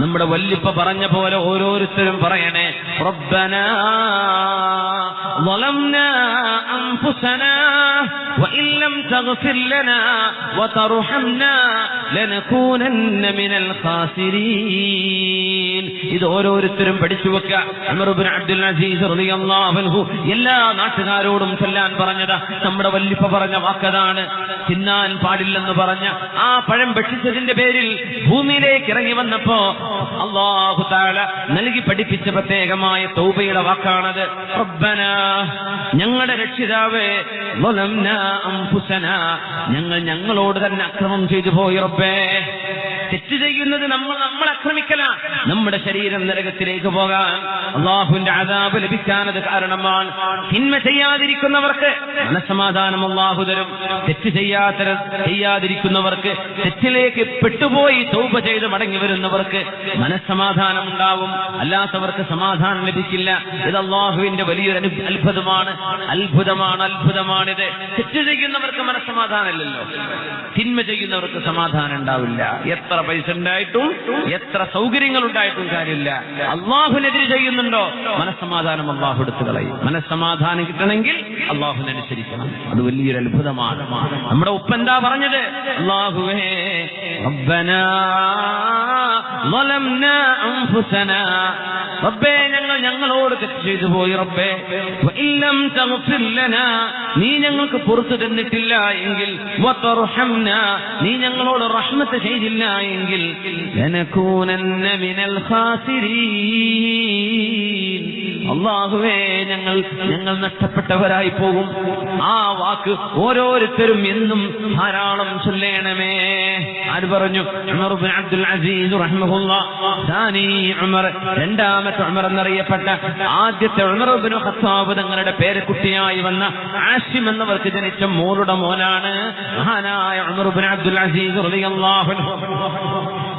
നമ്മുടെ വല്ലിപ്പ പറഞ്ഞ പോലെ ഓരോരുത്തരും പറയണേ ربنا ظلمنا أنفسنا وإن لم تغفر لنا وترحمنا لنكونن من الخاسرين ഇത് ഓരോരുത്തരും പഠിച്ചു വെക്കുക അബ്ദുൽ അസീസ് എല്ലാ നാട്ടുകാരോടും ചൊല്ലാൻ പറഞ്ഞത്. നമ്മുടെ വല്ലിപ്പ പറഞ്ഞ വാക്കതാണ്. തിന്നാൻ പാടില്ലെന്ന് പറഞ്ഞ ആ പഴം ഭക്ഷിച്ചതിന്റെ പേരിൽ ഭൂമിയിലേക്ക് ഇറങ്ങി വന്നപ്പോ അള്ളാഹു താല നൽകി പഠിപ്പിച്ച പ്രത്യേകമായ തൗബയുടെ വാക്കാണത്. റബ്ബന ഞങ്ങളുടെ രക്ഷിതാവേ. ഞങ്ങൾ ഞങ്ങളോട് തന്നെ അക്രമം ചെയ്തു പോയി पे തെറ്റ് ചെയ്യുന്നത് നമ്മൾ നമ്മൾ ആക്രമിക്കല നമ്മുടെ ശരീരം നരകത്തിലേക്ക് പോകാൻ അള്ളാഹുവിന്റെ ആദാബ് ലഭിക്കാനത് കാരണമാണ്. തിന്മ ചെയ്യാതിരിക്കുന്നവർക്ക് മനസമാധാനം അള്ളാഹു തരും. തെറ്റ് ചെയ്യാത്ത ചെയ്യാതിരിക്കുന്നവർക്ക് തെറ്റിലേക്ക് പെട്ടുപോയി തൗബ ചെയ്ത് മടങ്ങി വരുന്നവർക്ക് മനസ്സമാധാനം ഉണ്ടാവും. അല്ലാത്തവർക്ക് സമാധാനം ലഭിക്കില്ല. ഇത് അള്ളാഹുവിന്റെ വലിയൊരു അത്ഭുതമാണ്. അത്ഭുതമാണ് അത്ഭുതമാണിത്. തെറ്റ് ചെയ്യുന്നവർക്ക് മനസ്സമാധാനമില്ലല്ലോ. തിന്മ ചെയ്യുന്നവർക്ക് സമാധാനം ഉണ്ടാവില്ല. എത്ര പൈസ ഉണ്ടായിട്ടും എത്ര സൗകര്യങ്ങൾ ഉണ്ടായിട്ടും കാര്യമില്ല അള്ളാഹുനെതിരെ ചെയ്യുന്നുണ്ടോ മനസ്സമാധാനം അള്ളാഹു എടുത്തു കളയും മനസ്സമാധാനം കിട്ടണമെങ്കിൽ അള്ളാഹുനനുസരിക്കണം അത് വലിയൊരു അത്ഭുതമാണ് നമ്മുടെ ഉപ്പ എന്താ പറഞ്ഞത് അള്ളാഹുവേ റബ്ബനാ ظلمنا أنفسنا റബ്ബേ ഞങ്ങൾ ഞങ്ങളോട് തെറ്റ് ചെയ്തു പോയി റബ്ബേ. ഇല്ലം നീ ഞങ്ങൾക്ക് പുറത്തു തന്നിട്ടില്ല എങ്കിൽ നീ ഞങ്ങളോട് റഹ്മത്ത് ചെയ്തില്ല എങ്കിൽ അള്ളാഹുവേ ഞങ്ങൾ ഞങ്ങൾ നഷ്ടപ്പെട്ടവരായി പോകും. ആ വാക്ക് ഓരോരുത്തരും എന്നും ധാരാളം ചൊല്ലേണമേ. ആര് പറഞ്ഞു? അബ്ദുൽ അസീസ് ഉമർ രണ്ടാമത്തെ ഉമർ എന്നറിയപ്പെട്ട ആദ്യത്തെ ഉമർബിനു ഖത്താബ് തങ്ങളുടെ പേരക്കുട്ടിയായി വന്ന ആഷിം എന്നവർക്ക് ജനിച്ച മോളുടെ മോനാണ് മഹാനായ ഉമർബിൻ അബ്ദുൽ അസീസ് റളിയല്ലാഹു അൻഹു.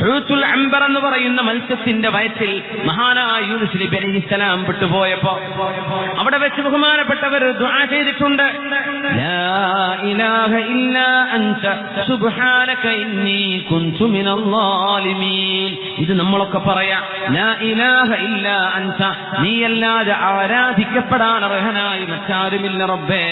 ഹൂത്തുൽ അംബർ എന്ന് പറയുന്ന മത്സ്യത്തിന്റെ വയറ്റിൽ മഹാനായ യൂനുസ് നബി അലൈഹി അവിടെ വെച്ച് ബഹുമാനപ്പെട്ടവർ ദുആ ചെയ്തിട്ടുണ്ട്. ലാ ഇലാഹ അൻത സുബ്ഹാനക ഇന്നി മിനൽ ഇത് നമ്മളൊക്കെ പറയാ. ലാ ഇലാഹ അൻത. നീയല്ലാതെ ആരാധിക്കപ്പെടാൻ അർഹനായി മറ്റാരുമില്ല റബ്ബേ.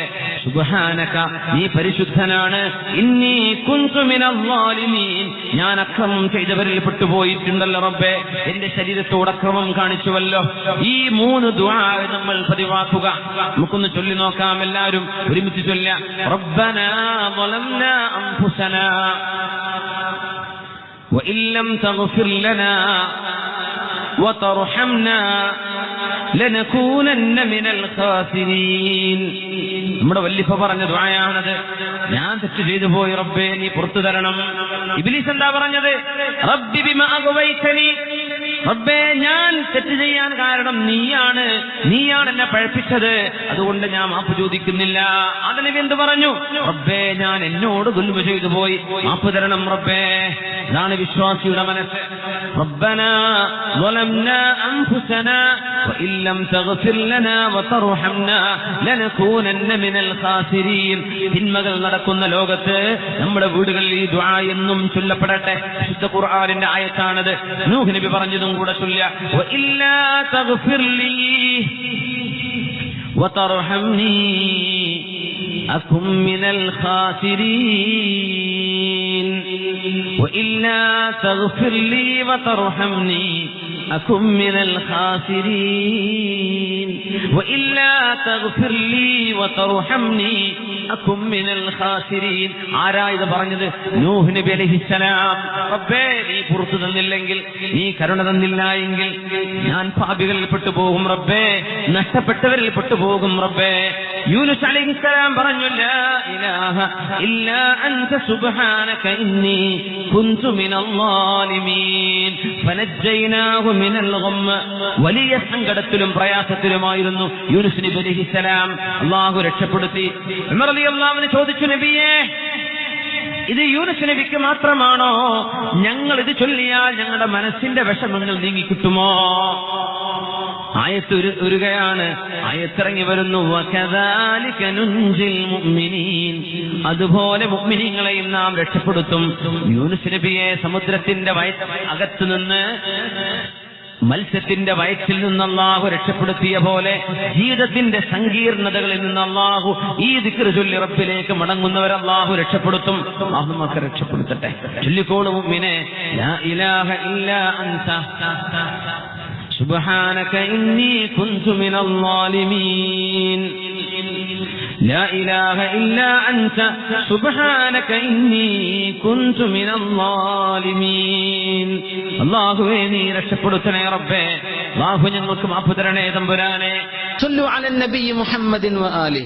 സുബ്ഹാനക നീ പരിശുദ്ധനാണ് ഇന്നി കുൻതു മിനൽ ളാലിമീൻ ഞാൻ അക്രമം ചെയ്തവരിൽ പെട്ടുപോയിട്ടുണ്ടല്ലോ റബ്ബേ എന്റെ ശരീരത്തോട് അക്രമം കാണിച്ചുവല്ലോ ഈ മൂന്ന് ദുആ നമ്മൾ പതിവാക്കുക നമുക്കൊന്ന് ചൊല്ലി നോക്കാം എല്ലാവരും ഒരുമിച്ച് ചൊല്ല റബ്ബനാ ظلمنا أنفسنا وإن لم تغفر لنا وترحمنا ലനകൂനന്ന മിനൽ ഖാസിരീൻ നമ്മുടെ വല്ലിഫ പറഞ്ഞ ദുആയാണത്. ഞാൻ തെറ്റ് ചെയ്തു പോയി റബ്ബേ നീ പുറത്തു തരണം. ഇബ്ലീസ് എന്താ പറഞ്ഞത്? റബ്ബി ബിമ അഗ്വൈതനി റബ്ബേ ഞാൻ തെറ്റ് ചെയ്യാൻ കാരണം നീയാണ് നീയാണ് എന്നെ പഴപ്പിച്ചത് അതുകൊണ്ട് ഞാൻ മാപ്പ് ചോദിക്കുന്നില്ല അതിന് എന്ത് പറഞ്ഞു റബ്ബേ ഞാൻ എന്നോട് ദുൽമ ചെയ്തു പോയി മാപ്പ് തരണം റബ്ബേ ഇതാണ് വിശ്വാസിയുടെ മനസ്സ് ربنا ظلمنا أنفسنا وإن لم تغفر لنا وترحمنا لنكونن من الخاسرين തിന്മകൾ നടക്കുന്ന ലോകത്ത് നമ്മുടെ വീടുകളിൽ ഈ ദുആ എന്നും ചൊല്ലപ്പെടട്ടെ വിശുദ്ധ ഖുർആനിന്റെ ആയത്താണത് നൂഹ് നബി പറഞ്ഞതും കൂടെ ചൊല്ല وإلا تغفر لي وترحمني أكن من الخاسرين وإلا تغفر لي وترحمني ആരായത് പറഞ്ഞത്? നൂഹ് നബി റബ്ബേ നീ പുറത്തു തന്നില്ലെങ്കിൽ നീ കരുണ തന്നില്ല എങ്കിൽ ഞാൻ പാപികളിൽ പെട്ടുപോകും റബ്ബേ. നഷ്ടപ്പെട്ടവരിൽ പെട്ടുപോകും റബ്ബേ. യൂനുസ് അലൈഹിസ്സലാം പറഞ്ഞു ലാ ഇലാഹ ഇല്ലാ അൻത സുബ്ഹാനക ഇന്നി കുൻതു മിനൽ ളാലിമീൻ ഫനജ്ജൈനാഹു മിനൽ ഗം വലിയ സങ്കടത്തിലും പ്രയാസത്തിലുമായിരുന്നു യൂനുസ് നബി അലൈഹിസ്സലാം. അള്ളാഹു രക്ഷപ്പെടുത്തി. ഉമർ റളിയല്ലാഹു ചോദിച്ചു നബിയേ ഇത് യൂനുസ് നബിക്ക് മാത്രമാണോ? ഞങ്ങൾ ഇത് ചൊല്ലിയാൽ ഞങ്ങളുടെ മനസ്സിന്റെ വിഷമങ്ങൾ നീങ്ങിക്കിട്ടുമോ? ആയത്ത് ഒരു- ഉരുകയാണ് ആയത്തിറങ്ങി വരുന്നു. അതുപോലെ മുഗ്മിനീങ്ങളെയും നാം രക്ഷപ്പെടുത്തും. യൂനുസ് നബിയെ സമുദ്രത്തിന്റെ അകത്തു നിന്ന് മത്സ്യത്തിന്റെ വയറ്റിൽ നിന്ന് അള്ളാഹു രക്ഷപ്പെടുത്തിയ പോലെ ജീവിതത്തിന്റെ സങ്കീർണതകളിൽ നിന്ന് അള്ളാഹു ഈ ദിക്ർ ചൊല്ലി റബ്ബിലേക്ക് മടങ്ങുന്നവർ അള്ളാഹു രക്ഷപ്പെടുത്തും. അഹമ്മക്ക് രക്ഷപ്പെടുത്തട്ടെ. ചൊല്ലിക്കോളൂ سبحانك إني كنت من الظالمين لا إله إلا أنت سبحانك إني كنت من الظالمين الله നീ രക്ഷപ്പെടുത്തണേ റബ്ബേ അള്ളാഹു ഞങ്ങൾക്ക് മാപ്പ് തരണേ തമ്പുരാനെ صلوا على النبي محمد وآله